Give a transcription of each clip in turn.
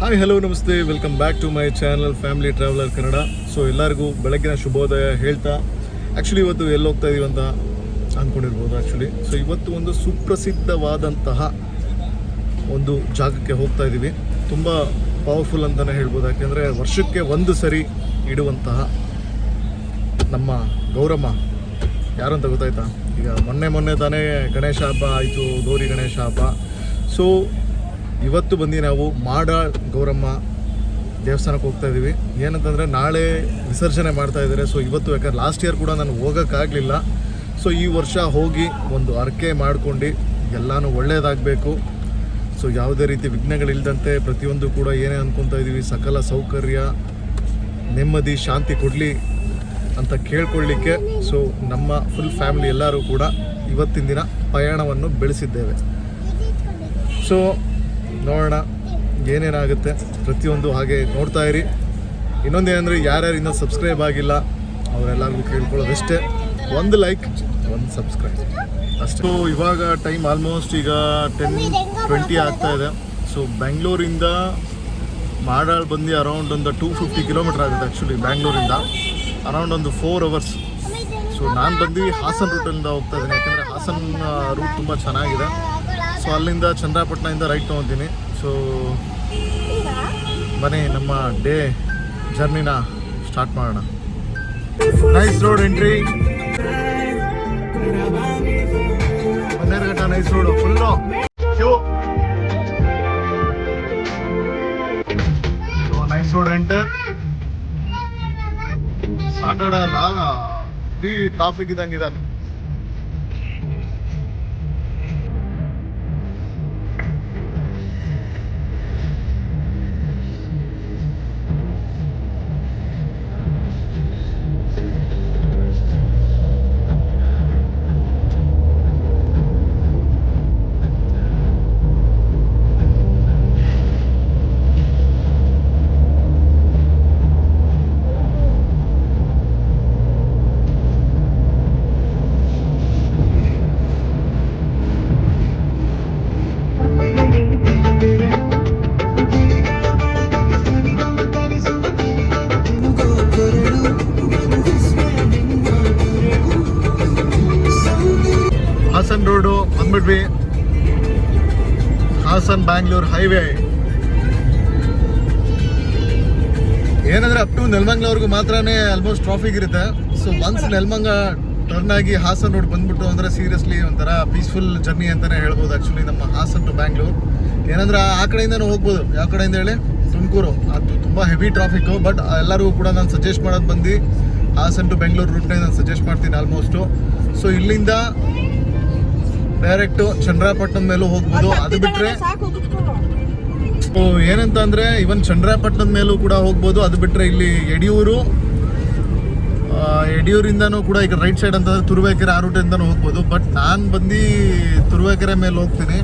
Hi hello ನಮಸ್ತೆ. Welcome back to my channel family traveller Kannada so ಎಲ್ಲರಿಗೂ ಬೆಳಗ್ಗಿನ ಶುಭೋದಯ ಹೇಳ್ತಾ ಆ್ಯಕ್ಚುಲಿ ಇವತ್ತು ಎಲ್ಲಿ ಹೋಗ್ತಾ ಇದೀವಿ ಅಂತ ಅಂದ್ಕೊಂಡಿರ್ಬೋದು ಆ್ಯಕ್ಚುಲಿ ಸೊ ಇವತ್ತು ಒಂದು ಸುಪ್ರಸಿದ್ಧವಾದಂತಹ ಒಂದು ಜಾಗಕ್ಕೆ ಹೋಗ್ತಾ ಇದ್ದೀವಿ ತುಂಬ ಪವರ್ಫುಲ್ ಅಂತಲೇ ಹೇಳ್ಬೋದು. ಯಾಕೆಂದರೆ ವರ್ಷಕ್ಕೆ ಒಂದು ಸರಿ ಇಡುವಂತಹ ನಮ್ಮ ಗೌರಮ್ಮ. ಯಾರಂತ ಗೊತ್ತಾಯ್ತಾ? ಈಗ ಮೊನ್ನೆ ಮೊನ್ನೆ ತಾನೇ ಗಣೇಶ ಹಬ್ಬ ಆಯಿತು, ಗೌರಿ ಗಣೇಶ ಹಬ್ಬ. ಸೊ ಇವತ್ತು ಬಂದು ನಾವು ಮಾಡ ಗೌರಮ್ಮ ದೇವಸ್ಥಾನಕ್ಕೆ ಹೋಗ್ತಾ ಇದ್ದೀವಿ. ಏನಂತಂದರೆ ನಾಳೆ ವಿಸರ್ಜನೆ ಮಾಡ್ತಾ ಇದ್ದಾರೆ. ಸೊ ಇವತ್ತು ಯಾಕಂದ್ರೆ ಲಾಸ್ಟ್ ಇಯರ್ ಕೂಡ ನಾನು ಹೋಗೋಕ್ಕಾಗಲಿಲ್ಲ. ಸೊ ಈ ವರ್ಷ ಹೋಗಿ ಒಂದು ಅರ್ಕೆ ಮಾಡಿಕೊಂಡು ಎಲ್ಲನೂ ಒಳ್ಳೆಯದಾಗಬೇಕು ಸೊ ಯಾವುದೇ ರೀತಿ ವಿಘ್ನಗಳಿಲ್ಲದಂತೆ ಪ್ರತಿಯೊಂದು ಕೂಡ ಏನೇ ಅಂದ್ಕೊತಾ ಇದ್ದೀವಿ. ಸಕಲ ಸೌಕರ್ಯ, ನೆಮ್ಮದಿ, ಶಾಂತಿ ಕೊಡಲಿ ಅಂತ ಕೇಳ್ಕೊಳ್ಳಿಕ್ಕೆ. ಸೊ ನಮ್ಮ ಫುಲ್ ಫ್ಯಾಮಿಲಿ ಎಲ್ಲರೂ ಕೂಡ ಇವತ್ತಿನ ದಿನ ಪಯಣವನ್ನು ಬೆಳೆಸಿದ್ದೇವೆ. ಸೊ ನೋಡೋಣ. ಏನೇನಾಗುತ್ತೆ ಪ್ರತಿಯೊಂದು ಹಾಗೆ ನೋಡ್ತಾ ಇರಿ. ಇನ್ನೊಂದು ಏನಂದರೆ ಯಾರ್ಯಾರು ಇನ್ನೂ ಸಬ್ಸ್ಕ್ರೈಬ್ ಆಗಿಲ್ಲ, ಅವರೆಲ್ಲರಿಗೂ ಕೇಳ್ಕೊಳ್ಳೋದಷ್ಟೇ. ಒಂದು ಲೈಕ್ ಒಂದು ಸಬ್ಸ್ಕ್ರೈಬ್ ಅಷ್ಟು ಇವಾಗ ಟೈಮ್ ಆಲ್ಮೋಸ್ಟ್ ಈಗ ಟೆನ್ ಟ್ವೆಂಟಿ ಆಗ್ತಾ ಇದೆ. ಸೊ ಬೆಂಗಳೂರಿಂದ ಮಾಡಾಳ್ ಬಂದು ಅರೌಂಡ್ ಒಂದು ಟೂ ಫಿಫ್ಟಿ ಕಿಲೋಮೀಟರ್ ಆಗುತ್ತೆ ಆ್ಯಕ್ಚುಲಿ ಬ್ಯಾಂಗ್ಳೂರಿಂದ ಅರೌಂಡ್ ಒಂದು ಫೋರ್ ಅವರ್ಸ್ ಸೊ ನಾನು ಬಂದು ಹಾಸನ್ ರೂಟಿಂದ ಹೋಗ್ತಾ ಇದ್ದೀನಿ. ಯಾಕಂದರೆ ಹಾಸನ್ ರೂಟ್ ತುಂಬ ಚೆನ್ನಾಗಿದೆ. ಸೊ ಅಲ್ಲಿಂದ ಚಂದ್ರಪಟ್ಟಣದಿಂದ ರೈಟ್ ತೊಗೊತೀನಿ. ಸೊ ಬನ್ನಿ, ನಮ್ಮ ಡೇ ಜರ್ನಿನ ಸ್ಟಾರ್ಟ್ ಮಾಡೋಣ. Nice road entry Bannerghatta nice road full queue nice road enter Saturday ಅಲ್ಲ ಟ್ರಾಫಿಕ್ ಇದ್ದಂಗೆ ಹಾಸನ್ ಬ್ಯಾಂಗ್ಳೂರ್ ಹೈವೇ ಏನಂದ್ರೆ ಅಪ್ ಟು ನೆಲಮಂಗ್ಲವರೆಗೂ ಮಾತ್ರನೇ ಆಲ್ಮೋಸ್ಟ್ ಟ್ರಾಫಿಕ್ ಇರುತ್ತೆ. ಸೊ ಒನ್ಸ್ ನೆಲಮಂಗ ಟರ್ನ್ ಆಗಿ ಹಾಸನ್ ರೋಡ್ ಬಂದ್ಬಿಟ್ಟು ಅಂದ್ರೆ ಸೀರಿಯಸ್ಲಿ ಒಂಥರ ಪೀಸ್ಫುಲ್ ಜರ್ನಿ ಅಂತಾನೆ ಹೇಳ್ಬೋದು ಆಕ್ಚುಲಿ ನಮ್ಮ ಹಾಸನ್ ಟು ಬ್ಯಾಂಗ್ಳೂರ್ ಏನಂದ್ರೆ ಆ ಕಡೆಯಿಂದನೂ ಹೋಗ್ಬೋದು. ಯಾವ ಕಡೆಯಿಂದ ಹೇಳಿ? ತುಮಕೂರು. ಅದು ತುಂಬ ಹೆವಿ ಟ್ರಾಫಿಕ್ಕು ಬಟ್ ಎಲ್ಲರಿಗೂ ಕೂಡ ನಾನು ಸಜೆಸ್ಟ್ ಮಾಡೋದು ಬಂದು ಹಾಸನ್ ಟು ಬೆಂಗಳೂರು ರೂಟ್ನೇ ನಾನು ಸಜೆಸ್ಟ್ ಮಾಡ್ತೀನಿ ಆಲ್ಮೋಸ್ಟು ಸೊ ಇಲ್ಲಿಂದ ಡೈರೆಕ್ಟ್ ಚಂದ್ರಾಪಟ್ಟಣ ಮೇಲೂ ಹೋಗ್ಬೋದು. ಅದು ಬಿಟ್ರೆ ಸೊ ಏನಂತ ಅಂದ್ರೆ ಇವನ್ ಚಂದ್ರಾಪಟ್ಟಣದ ಮೇಲೂ ಕೂಡ ಹೋಗ್ಬೋದು. ಅದು ಬಿಟ್ರೆ ಇಲ್ಲಿ ಯಡಿಯೂರು ಯಡಿಯೂರಿಂದನೂ ಕೂಡ ಈಗ ರೈಟ್ ಸೈಡ್ ಅಂತಂದ್ರೆ ತುರುವೇಕೆರೆ ಆ ರೂಟಿಂದನೂ ಹೋಗ್ಬೋದು. ಬಟ್ ನಾನು ಬಂದು ತುರುವೇಕೆರೆ ಮೇಲೆ ಹೋಗ್ತೀನಿ.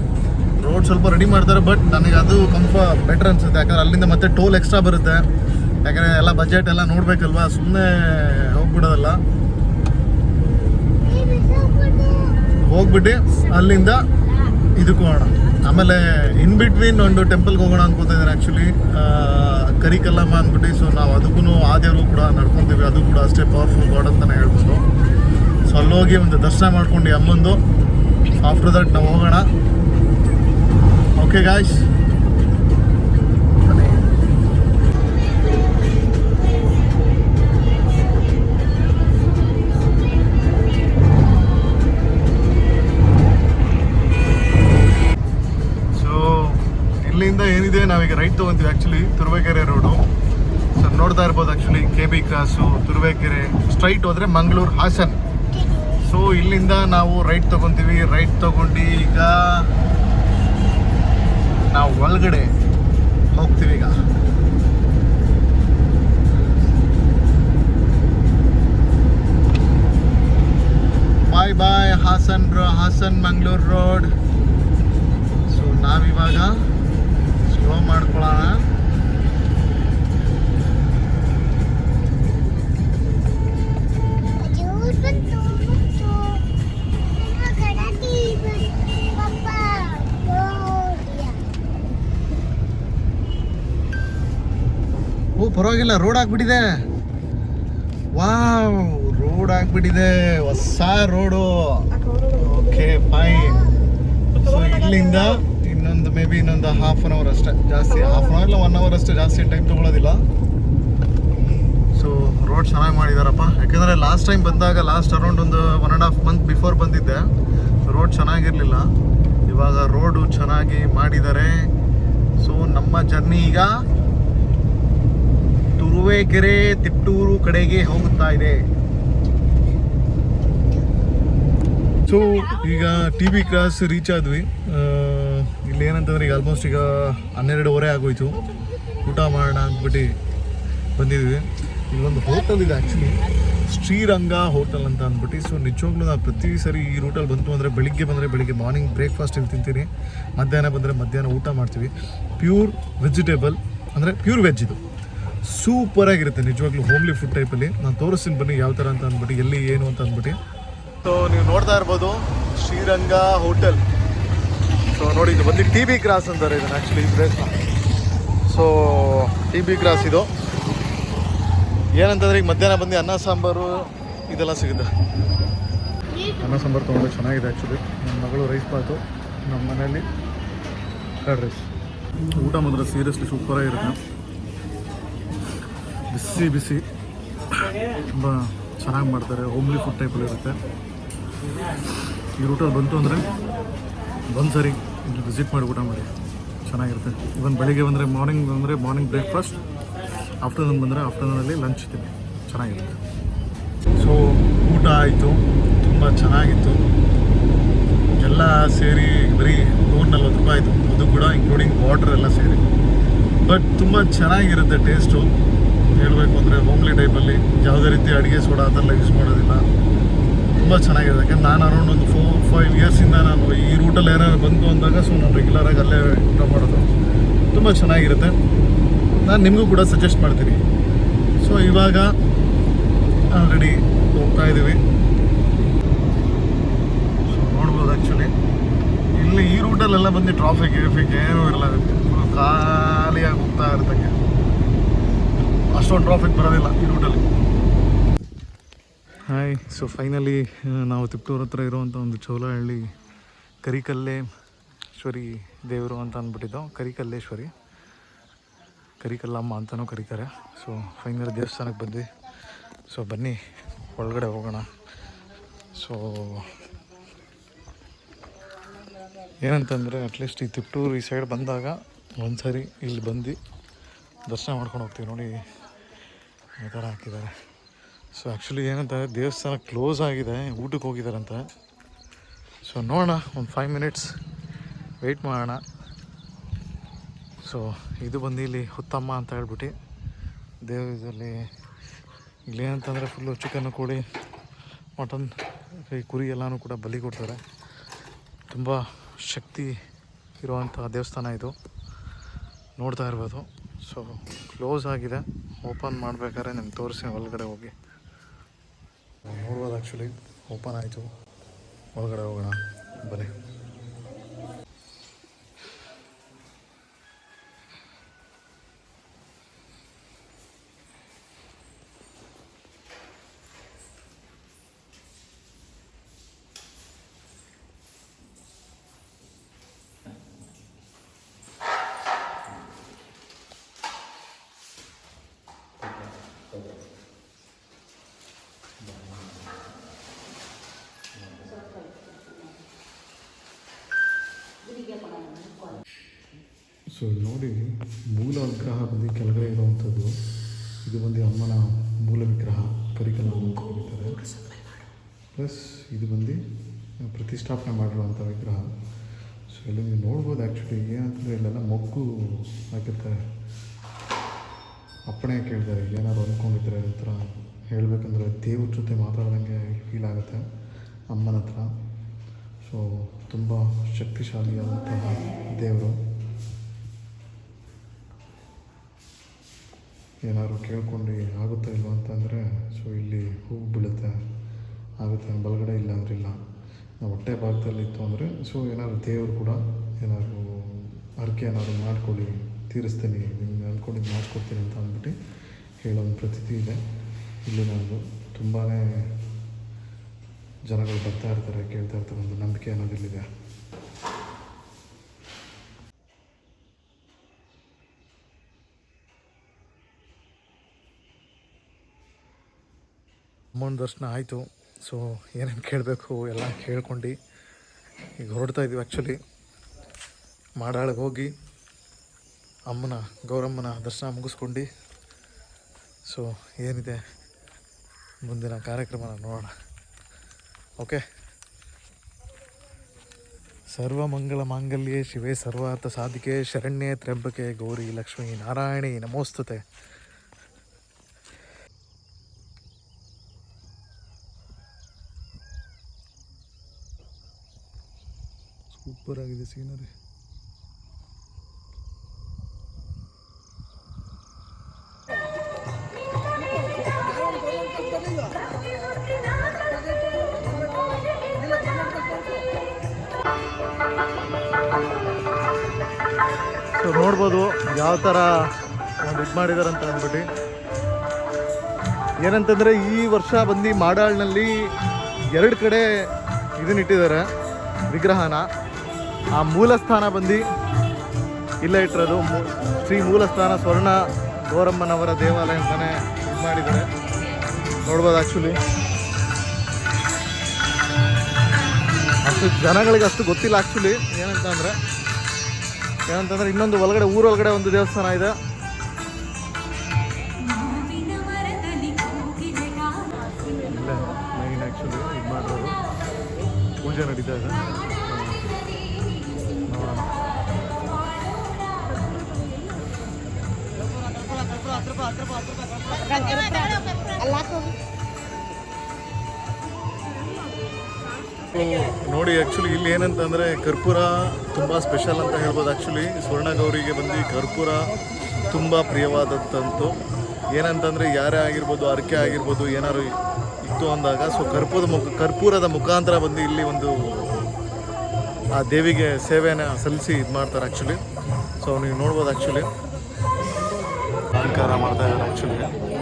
ರೋಡ್ ಸ್ವಲ್ಪ ರೆಡಿ ಮಾಡ್ತಾರೆ ಬಟ್ ನನಗೆ ಅದು ಕಂಫ ಬೆಟರ್ ಅನ್ಸುತ್ತೆ. ಯಾಕಂದ್ರೆ ಅಲ್ಲಿಂದ ಮತ್ತೆ ಟೋಲ್ ಎಕ್ಸ್ಟ್ರಾ ಬರುತ್ತೆ. ಯಾಕಂದ್ರೆ ಎಲ್ಲ ಬಜೆಟ್ ಎಲ್ಲ ನೋಡ್ಬೇಕಲ್ವಾ? ಸುಮ್ಮನೆ ಹೋಗ್ಬಿಡೋದಲ್ಲ. ಹೋಗ್ಬಿಟ್ಟು ಅಲ್ಲಿಂದ ಇದಕ್ಕೆ ಹೋಗೋಣ. ಆಮೇಲೆ ಇನ್ ಬಿಟ್ವೀನ್ ಒಂದು ಟೆಂಪಲ್ಗೆ ಹೋಗೋಣ ಅನ್ಕೋತಾ ಇದ್ದೀನಿ ಆ್ಯಕ್ಚುಲಿ ಕರಿಕಲ್ಲಮ್ಮ ಅಂದ್ಬಿಟ್ಟು ಸೊ ನಾವು ಅದಕ್ಕೂ ಆ ದೇವರು ಕೂಡ ನಡ್ಕೊತೀವಿ. ಅದು ಕೂಡ ಅಷ್ಟೇ ಪವರ್ಫುಲ್ ಗಾಡ್ ಅಂತಲೇ ಹೇಳ್ಬೋದು. ಸೊ ಅಲ್ಲೋಗಿ ಒಂದು ದರ್ಶನ ಮಾಡ್ಕೊಂಡು ಅಮ್ಮಂದು. ಆಫ್ಟರ್ ದಟ್ ನಾವು ಹೋಗೋಣ. ಓಕೆ ಗಾಯ್ಸ್ ಇಲ್ಲಿಂದ ಏನಿದೆ, ನಾವೀಗ ರೈಟ್ ತೊಗೊಂತೀವಿ ಆ್ಯಕ್ಚುಲಿ ತುರುವೇಕೆರೆ ರೋಡು ಸೊ ನೋಡ್ತಾ ಇರ್ಬೋದು actually K B cross Turuvekere straight ಹೋದರೆ ಮಂಗಳೂರು ಹಾಸನ್. ಸೊ ಇಲ್ಲಿಂದ ನಾವು ರೈಟ್ ತೊಗೊತೀವಿ. ರೈಟ್ ತೊಗೊಂಡು ಈಗ ನಾವು ಒಳಗಡೆ ಹೋಗ್ತೀವಿ ಈಗ. ಬಾಯ್ ಬಾಯ್ ಹಾಸನ್ ರೋ ಹಾಸನ್ ಮಂಗಳೂರು ರೋಡ್ ಸೊ ನಾವಿವಾಗ ಪರವಾಗಿಲ್ಲ ರೋಡ್ ಆಗ್ಬಿಟ್ಟಿದೆ. ವಾವ್ ರೋಡ್ ಆಗ್ಬಿಟ್ಟಿದೆ. ಹೊಸ ರೋಡು ಓಕೆ ಫೈನ್ ಸೊ ಇಲ್ಲಿಂದ ಇನ್ನೊಂದು ಮೇ ಬಿ ಇನ್ನೊಂದು ಹಾಫ್ ಅನ್ ಅವರ್ ಅಷ್ಟೇ. ಜಾಸ್ತಿ ಹಾಫ್ ಅನ್ ಅವರ್ ಇಲ್ಲ ಒನ್ ಅವರ್ ಅಷ್ಟೇ. ಜಾಸ್ತಿ ಟೈಮ್ ತೊಗೊಳೋದಿಲ್ಲ. ಸೊ ರೋಡ್ ಚೆನ್ನಾಗಿ ಮಾಡಿದಾರಪ್ಪ. ಯಾಕೆಂದರೆ ಲಾಸ್ಟ್ ಟೈಮ್ ಬಂದಾಗ ಲಾಸ್ಟ್ ಅರೌಂಡ್ ಒಂದು one and half month before ಬಂದಿದ್ದೆ. ರೋಡ್ ಚೆನ್ನಾಗಿರಲಿಲ್ಲ. ಇವಾಗ ರೋಡು ಚೆನ್ನಾಗಿ ಮಾಡಿದ್ದಾರೆ. ಸೊ ನಮ್ಮ ಜರ್ನಿ ಈಗ ತುರುವೇಕೆರೆ ತಿಪ್ಟೂರು ಕಡೆಗೆ ಹೋಗುತ್ತಾ ಇದೆ. ಸೊ ಈಗ ಟಿ ವಿ ಕ್ರಾಸ್ ರೀಚ್ ಆದ್ವಿ. ಇಲ್ಲಿ ಏನಂತಂದ್ರೆ ಈಗ ಆಲ್ಮೋಸ್ಟ್ ಈಗ ಹನ್ನೆರಡುವರೆ ಆಗೋಯ್ತು. ಊಟ ಮಾಡೋಣ ಅಂದ್ಬಿಟ್ಟು ಬಂದಿದ್ವಿ. ಇಲ್ಲೊಂದು ಹೋಟೆಲ್ ಇದೆ ಆ್ಯಕ್ಚುಲಿ ಶ್ರೀರಂಗ ಹೋಟೆಲ್ ಅಂತ ಅಂದ್ಬಿಟ್ಟು. ಸೊ ನಿಜವಾಗ್ಲೂ ನಾವು ಪ್ರತಿ ಸರಿ ಈ ರೂಟಲ್ಲಿ ಬಂತು ಅಂದರೆ ಬೆಳಿಗ್ಗೆ ಬಂದರೆ ಬೆಳಿಗ್ಗೆ ಮಾರ್ನಿಂಗ್ ಬ್ರೇಕ್ಫಾಸ್ಟ್ ಇಲ್ಲಿ ತಿಂತೀನಿ. ಮಧ್ಯಾಹ್ನ ಬಂದರೆ ಮಧ್ಯಾಹ್ನ ಊಟ ಮಾಡ್ತೀವಿ. ಪ್ಯೂರ್ ವೆಜಿಟೇಬಲ್ ಅಂದರೆ ಪ್ಯೂರ್ ವೆಜ್ ಇದು. ಸೂಪರಾಗಿರುತ್ತೆ ನಿಜವಾಗ್ಲೂ ಹೋಮ್ಲಿ ಫುಡ್ ಟೈಪಲ್ಲಿ ನಾನು ತೋರಿಸ್ತೀನಿ ಬನ್ನಿ ಯಾವ ಥರ ಅಂತ ಅಂದ್ಬಿಟ್ಟು ಎಲ್ಲಿ ಏನು ಅಂತ ಅಂದ್ಬಿಟ್ಟು. ಸೊ ನೀವು ನೋಡ್ತಾ ಇರ್ಬೋದು ಶ್ರೀರಂಗ ಹೋಟೆಲ್ ಸೊ ನೋಡಿ ಇದು ಬಂದು ಟಿ ಬಿ ಕ್ರಾಸ್ ಅಂತಾರೆ ಇದನ್ನು ಆ್ಯಕ್ಚುಲಿ ಈ ಪ್ಲೇಸ್ನ ಸೊ ಟಿ ಬಿ ಕ್ರಾಸ್ ಇದು. ಏನಂತಂದ್ರೆ ಈಗ ಮಧ್ಯಾಹ್ನ ಬಂದು ಅನ್ನ ಸಾಂಬಾರು ಇದೆಲ್ಲ ಸಿಗುತ್ತೆ. ಅನ್ನ ಸಾಂಬಾರು ತೊಗೊಂಡು ಚೆನ್ನಾಗಿದೆ ಆ್ಯಕ್ಚುಲಿ ನನ್ನ ಮಗಳು ರೈಸ್ ಬಾತು ನಮ್ಮ ಮನೆಯಲ್ಲಿ ಕರ್ಡ್ ರೈಸ್ ಊಟ ಮಾತ್ರ ಸೀರಿಯಸ್ಲಿ ಸೂಪರಾಗಿರುತ್ತೆ ಬಿಸಿ ಬಿಸಿ. ತುಂಬ ಚೆನ್ನಾಗಿ ಮಾಡ್ತಾರೆ. ಹೋಮ್ಲಿ ಫುಡ್ ಟೈಪಲ್ಲಿ ಇರುತ್ತೆ. ಈ ರೂಟಲ್ಲಿ ಬಂತು ಅಂದರೆ ಒಂದು ಸರಿ. ವಿಸಿಟ್ ಮಾಡಿ ಊಟ ಮಾಡಿ. ಚೆನ್ನಾಗಿರುತ್ತೆ. ಇವನ್ ಬೆಳಿಗ್ಗೆ ಬಂದರೆ ಮಾರ್ನಿಂಗ್ ಅಂದರೆ ಮಾರ್ನಿಂಗ್ ಬ್ರೇಕ್ಫಾಸ್ಟ್ ಆಫ್ಟರ್ನೂನ್ ಬಂದರೆ ಆಫ್ಟರ್ನೂನಲ್ಲಿ ಲಂಚ್ ತಿನ್ನಿ ಚೆನ್ನಾಗಿರುತ್ತೆ. ಸೊ ಊಟ ಆಯಿತು. ತುಂಬ ಚೆನ್ನಾಗಿತ್ತು. ಎಲ್ಲ ಸೇರಿ ಬರೀ ನೂರ ನಲ್ವತ್ತು ರೂಪಾಯಿ ಆಯಿತು. ಅದು ಕೂಡ ಇನ್ಕ್ಲೂಡಿಂಗ್ ವಾಟರ್ ಎಲ್ಲ ಸೇರಿ. ಬಟ್ ತುಂಬ ಚೆನ್ನಾಗಿರುತ್ತೆ ಟೇಸ್ಟು ಹೇಳಬೇಕು ಅಂದರೆ ಹೋಮ್ಲಿ ಟೈಪಲ್ಲಿ ಯಾವುದೇ ರೀತಿ ಅಡುಗೆ ಸೋಡಾ ಅದೆಲ್ಲ ಯೂಸ್ ಮಾಡೋದಿಲ್ಲ. ತುಂಬ ಚೆನ್ನಾಗಿದೆ. ಯಾಕಂದ್ರೆ ನಾನು ಅರೌಂಡ್ ಒಂದು ಫೋರ್ ಫೈವ್ ಇಯರ್ಸಿಂದ ನಾನು ಈ ರೂಟಲ್ಲಿ ಏನಾದ್ರು ಬಂತು ಅಂದಾಗ ಸೊ ನಾನು ರೆಗ್ಯುಲರಾಗಿ ಅಲ್ಲೇ ಊಟ ಮಾಡೋದು. ತುಂಬ ಚೆನ್ನಾಗಿರುತ್ತೆ. ನಾನು ನಿಮಗೂ ಕೂಡ ಸಜೆಸ್ಟ್ ಮಾಡ್ತೀನಿ. ಸೊ ಇವಾಗ ಆಲ್ರೆಡಿ ಹೋಗ್ತಾ ಇದ್ದೀವಿ. ಸೊ ನೋಡ್ಬೋದು ಆ್ಯಕ್ಚುಲಿ ಇಲ್ಲಿ ಈ ರೂಟಲ್ಲೆಲ್ಲ ಬಂದು ಟ್ರಾಫಿಕ್ ಗಿಫಿಕ್ ಏನೂ ಇರಲ್ಲ. ಖಾಲಿಯಾಗಿ ಹೋಗ್ತಾ ಇರ್ತಕ್ಕೆ ಅಷ್ಟೊಂದು ಟ್ರಾಫಿಕ್ ಬರೋದಿಲ್ಲ ಈ ರೂಟಲ್ಲಿ ಹಾಯ್ ಸೊ ಫೈನಲಿ ನಾವು ತಿಪ್ಟೂರ್ ಹತ್ರ ಇರುವಂಥ ಒಂದು ಚೌಲಹಳ್ಳಿ ಕರಿಕಲ್ಲೇಶ್ವರಿ ದೇವರು ಅಂತ ಅಂದ್ಬಿಟ್ಟಿದ್ದು. ಕರಿಕಲ್ಲೇಶ್ವರಿ. ಕರಿಕಲ್ಲಮ್ಮ ಅಂತಲೂ ಕರೀತಾರೆ. ಸೊ ಫೈನಲ್ ದೇವಸ್ಥಾನಕ್ಕೆ ಬಂದ್ವಿ. ಸೊ ಬನ್ನಿ, ಒಳಗಡೆ ಹೋಗೋಣ. ಸೊ ಏನಂತಂದರೆ ಅಟ್ಲೀಸ್ಟ್ ಈ ತಿಪ್ಟೂರು ಈ ಸೈಡ್ ಬಂದಾಗ ಒಂದು ಸರಿ ಇಲ್ಲಿ ಬಂದು ದರ್ಶನ ಮಾಡ್ಕೊಂಡು ಹೋಗ್ತೀವಿ ನೋಡಿ. ಈ ಥರ ಹಾಕಿದ್ದಾರೆ. ಸೊ ಆ್ಯಕ್ಚುಲಿ ಏನಂತ, ದೇವಸ್ಥಾನ ಕ್ಲೋಸ್ ಆಗಿದೆ, ಊಟಕ್ಕೆ ಹೋಗಿದ್ದಾರಂತೆ. ಸೊ ನೋಡೋಣ, ಒಂದು ಫೈವ್ ಮಿನಿಟ್ಸ್ ವೆಯ್ಟ್ ಮಾಡೋಣ. ಸೊ ಇದು ಬಂದು ಇಲ್ಲಿ ಹುತ್ತಮ್ಮ ಅಂತ ಹೇಳ್ಬಿಟ್ಟು ದೇವ್ ಇದರಲ್ಲಿ ಇಲ್ಲಿ ಏನಂತಂದರೆ ಫುಲ್ಲು ಚಿಕನ್ನು ಕೋಳಿ ಮಟನ್ ಕುರಿ ಎಲ್ಲನೂ ಕೂಡ ಬಲಿ ಕೊಡ್ತಾರೆ. ತುಂಬ ಶಕ್ತಿ ಇರುವಂಥ ದೇವಸ್ಥಾನ ಇದು. ನೋಡ್ತಾ ಇರ್ಬೋದು. ಸೊ ಕ್ಲೋಸ್ ಆಗಿದೆ. ಓಪನ್ ಮಾಡ್ಬೇಕಾದ್ರೆ ನಿಮ್ಗೆ ತೋರಿಸಿ ಒಳಗಡೆ ಹೋಗಿ. ನೋಡ್ಬೋದು ಆ್ಯಕ್ಚುಲಿ ಓಪನ್ ಆಯಿತು. ಒಳಗಡೆ ಹೋಗೋಣ. ಬನ್ನಿ. ಸೊ ಇಲ್ಲಿ ನೋಡಿ, ಮೂಲ ವಿಗ್ರಹ ಬಂದು ಕೆಳಗಡೆ ಇರುವಂಥದ್ದು, ಇದು ಬಂದು ಅಮ್ಮನ ಮೂಲ ವಿಗ್ರಹ ಪರಿಕಲ ಅಂತ ಕರೀತಾರೆ ಪ್ಲಸ್ ಇದು ಬಂದು ಪ್ರತಿಷ್ಠಾಪನೆ ಮಾಡಿರುವಂಥ ವಿಗ್ರಹ. ಸೊ ಇಲ್ಲಿ ನೀವು ನೋಡ್ಬೋದು ಆ್ಯಕ್ಚುಲಿ ಏನಂತಂದರೆ ಇಲ್ಲೆಲ್ಲ ಮೊಗ್ಗು ಹಾಕಿರ್ತಾರೆ. ಅಪ್ಪಣೆ ಕೇಳ್ತಾರೆ, ಏನಾದ್ರು ಅಂದ್ಕೊಂಡಿದ್ರೆ ಅದರ ಹೇಳಬೇಕಂದ್ರೆ ದೇವ್ರ ಜೊತೆ ಮಾತಾಡ್ದಂಗೆ ಫೀಲ್ ಆಗುತ್ತೆ ಅಮ್ಮನ ಹತ್ರ. ಸೊ ತುಂಬ ಶಕ್ತಿಶಾಲಿಯಾದಂತಹ ದೇವರು. ಏನಾದ್ರು ಕೇಳ್ಕೊಂಡು ಆಗುತ್ತಾ ಇಲ್ವಾ ಅಂತಂದರೆ, ಸೊ, ಇಲ್ಲಿ ಹೂವು ಬೀಳುತ್ತೆ, ಆಗುತ್ತೆ ಬಲಗಡೆ ಇಲ್ಲ ಅಂದ್ರೆ ಇಲ್ಲ. ಹೊಟ್ಟೆ ಭಾಗದಲ್ಲಿ ಇತ್ತು ಅಂದರೆ, ಸೊ, ಏನಾದ್ರು ದೇವರು ಕೂಡ ಏನಾದ್ರು ಹರಕೆ ಏನಾದ್ರು ಮಾಡ್ಕೊಳ್ಳಿ, ತೀರಿಸ್ತೀನಿ, ನಿಮ್ಗೆ ಅಂದ್ಕೊಂಡಿದ್ದು ಮಾಡಿಸ್ಕೊಡ್ತೀನಿ ಅಂತ ಅಂದ್ಬಿಟ್ಟು ಒಂದು ಪ್ರತೀತಿ ಇದೆ. ಇಲ್ಲಿ ನಾನು ತುಂಬಾ ಜನಗಳು ಬರ್ತಾ ಇರ್ತಾರೆ, ಕೇಳ್ತಾ ಇರ್ತಾರೆ, ಒಂದು ನಂಬಿಕೆ ಅನ್ನೋದು ಅಮ್ಮನ ದರ್ಶನ ಆಯಿತು. ಸೊ ಏನೇನು ಕೇಳಬೇಕು ಎಲ್ಲ ಕೇಳ್ಕೊಂಡು. ಈಗ ಹೊರಡ್ತಾ ಇದ್ದೀವಿ ಆ್ಯಕ್ಚುಲಿ ಮಾಡಾಳಿಗೆ ಹೋಗಿ ಅಮ್ಮನ, ಗೌರಮ್ಮನ ದರ್ಶನ ಮುಗಿಸ್ಕೊಂಡು. ಸೊ ಏನಿದೆ? ಮುಂದಿನ ಕಾರ್ಯಕ್ರಮನ ನೋಡೋಣ. ಓಕೆ ಸರ್ವಮಂಗಳ ಮಾಂಗಲ್ಯೇ ಶಿವೇ ಸರ್ವಾರ್ಥ ಸಾಧಿಕೆ ಶರಣ್ಯೆ ತ್ರ್ಯಂಬಕೆ ಗೌರಿ ಲಕ್ಷ್ಮೀ ನಾರಾಯಣಿ ನಮೋಸ್ತುತೆ. ಸೂಪರ್ ಆಗಿದೆ ಸೀನರಿ. ಸೊ ನೋಡ್ಬೋದು ಯಾವ ಥರ ಒಂದು ಇದು ಮಾಡಿದ್ದಾರೆ ಅಂತ ಅಂದ್ಬಿಟ್ಟು ಏನಂತಂದರೆ ಈ ವರ್ಷ ಬಂದು ಮಾಡಾಳ್ನಲ್ಲಿ ಎರಡು ಕಡೆ ಇದನ್ನಿಟ್ಟಿದ್ದಾರೆ ವಿಗ್ರಹನ. ಆ ಮೂಲಸ್ಥಾನ ಬಂದು ಇಲ್ಲೇ ಇಟ್ಟಿರೋದು. ಶ್ರೀ ಮೂಲಸ್ಥಾನ ಸ್ವರ್ಣ ಗೋರಮ್ಮನವರ ದೇವಾಲಯ ಅಂತಲೇ ಇದು ಮಾಡಿದ್ದಾರೆ. ನೋಡ್ಬೋದು ಆ್ಯಕ್ಚುಲಿ ಅಷ್ಟು ಜನಗಳಿಗೆ ಅಷ್ಟು ಗೊತ್ತಿಲ್ಲ ಆ್ಯಕ್ಚುಲಿ ಏನಂತ ಅಂದರೆ ಏನಂತಂದ್ರೆ ಇನ್ನೊಂದು ಒಳಗಡೆ ಊರೊಳಗಡೆ ಒಂದು ದೇವಸ್ಥಾನ ಇದೆ. ಆ್ಯಕ್ಚುಲಿ ಇದು ಮಾಡಿರೋದು. ಪೂಜೆ ನಡೀತಾ ಇದೆ. ನೋಡಿ ಆ್ಯಕ್ಚುಲಿ ಇಲ್ಲಿ ಏನಂತಂದರೆ ಕರ್ಪೂರ ತುಂಬ ಸ್ಪೆಷಲ್ ಅಂತ ಹೇಳ್ಬೋದು. ಆ್ಯಕ್ಚುಲಿ ಸ್ವರ್ಣಗೌರಿಗೆ ಬಂದು ಕರ್ಪೂರ ತುಂಬ ಪ್ರಿಯವಾದಂಥದ್ದು ಏನಂತಂದರೆ ಯಾರೇ ಆಗಿರ್ಬೋದು, ಅರ್ಕೆ ಆಗಿರ್ಬೋದು ಏನಾದ್ರು ಇತ್ತು ಅಂದಾಗ ಸೊ ಕರ್ಪೂರದ ಮುಖ, ಕರ್ಪೂರದ ಮುಖಾಂತರ ಬಂದು ಇಲ್ಲಿ ಒಂದು ಆ ದೇವಿಗೆ ಸೇವೆಯನ್ನು ಸಲ್ಲಿಸಿ ಇದು ಮಾಡ್ತಾರೆ ಆ್ಯಕ್ಚುಲಿ ಸೊ ನೀವು ನೋಡ್ಬೋದು ಆ್ಯಕ್ಚುಲಿ ಅಲಂಕಾರ ಮಾಡ್ತಾ ಇದ್ದಾರೆ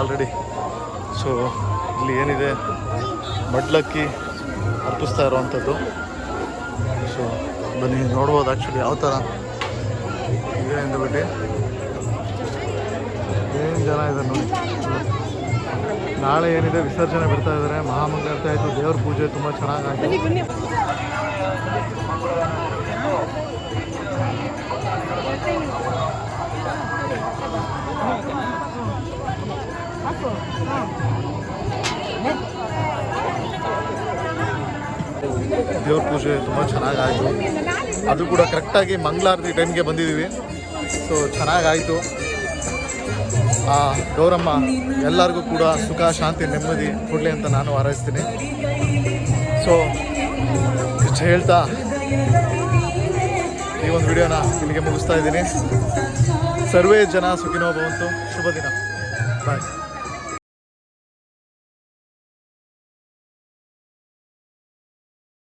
ಆಲ್ರೆಡಿ ಸೊ ಇಲ್ಲಿ ಏನಿದೆ? ಮಡ್ಲಕ್ಕಿ ಅರ್ಪಿಸ್ತಾ ಇರುವಂಥದ್ದು. ಸೊ ಬನ್ನಿ ನೋಡ್ಬೋದು ಆ್ಯಕ್ಚುಲಿ ಯಾವ ಥರ ಇದೆ ಅಂದ್ಬಿಟ್ಟು ಏನು ಜನ ಇದೆ ನೋಡಿ. ನಾಳೆ ಏನಿದೆ? ವಿಸರ್ಜನೆ ಬಿಡ್ತಾ ಇದ್ದಾರೆ. ಮಹಾಮಂಗಳಾರತಿ ಆಯಿತು. ದೇವ್ರ ಪೂಜೆ ತುಂಬ ಚೆನ್ನಾಗಾಯಿತು ದೇವ್ರ ಪೂಜೆ ತುಂಬ ಚೆನ್ನಾಗಾಯಿತು. ಅದು ಕೂಡ ಕರೆಕ್ಟಾಗಿ ಮಂಗಳಾರತಿ ಟೈಮ್ಗೆ ಬಂದಿದ್ದೀವಿ. ಸೊ ಚೆನ್ನಾಗಾಯಿತು. ಆ, ಗೌರಮ್ಮ, ಎಲ್ಲರಿಗೂ ಕೂಡ ಸುಖ, ಶಾಂತಿ, ನೆಮ್ಮದಿ ಕೊಡಲಿ ಅಂತ ನಾನು ಹಾರೈಸ್ತೀನಿ. ಸೊ ಇಷ್ಟು ಹೇಳ್ತಾ ಈ ಒಂದು ವಿಡಿಯೋನ ಇಲ್ಲಿಗೆ ಮುಗಿಸ್ತಾ ಇದ್ದೀನಿ. ಸರ್ವೇ ಜನ ಸುಖಿನೋ ಭವಂತು. ಶುಭ ದಿನ. ಬಾಯ್